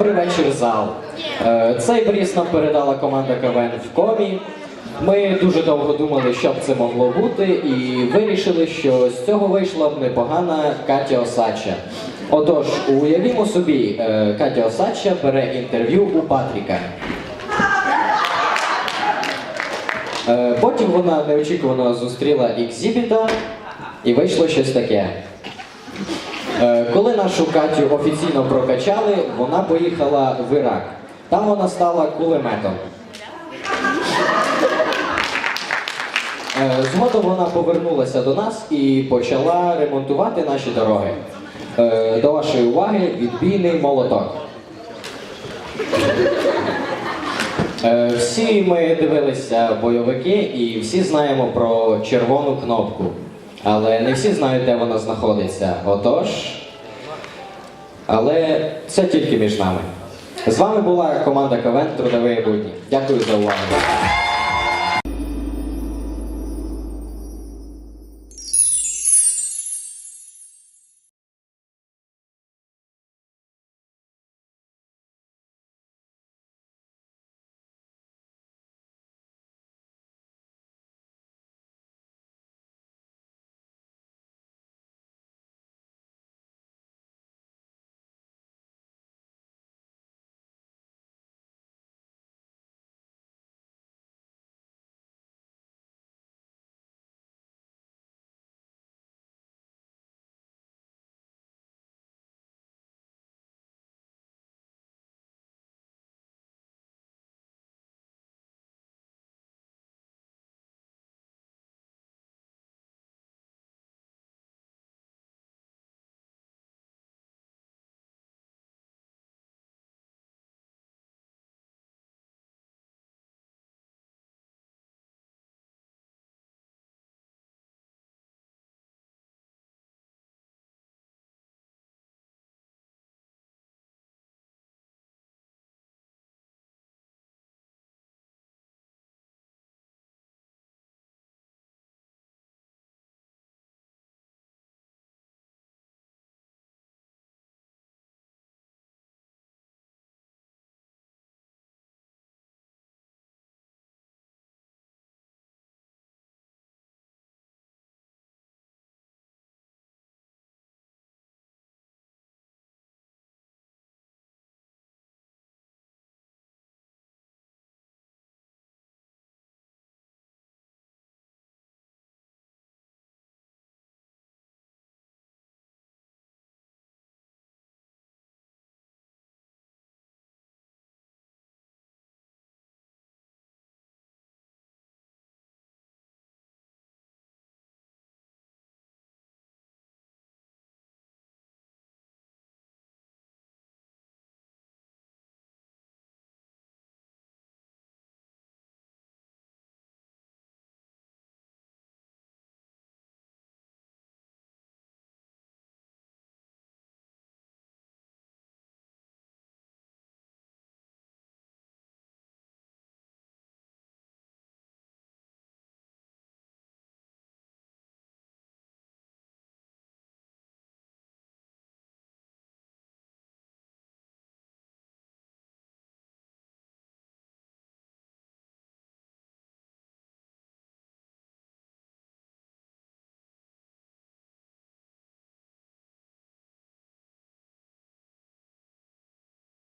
Добрий вечір, зал. Е, Цей бріз нам передала команда КВН в комі. Ми дуже довго думали, що б це могло бути, і вирішили, що з цього вийшла б непогана Катя Осадча. Отож, уявімо собі, е, Катя Осадча бере інтерв'ю у Патріка. Е, Потім вона неочікувано зустріла Ікзібіта, і вийшло щось таке. Е, Коли нашу Катю офіційно прокачали, вона поїхала в Ірак. Там вона стала кулеметом. Е, Згодом вона повернулася до нас і почала ремонтувати наші дороги. Е, До вашої уваги відбійний молоток. Всі ми дивилися бойовики і всі знаємо про червону кнопку. Але не всі знають, де вона знаходиться. Отож. Але це тільки між нами. З вами була команда КВН Трудові будні. Дякую за увагу.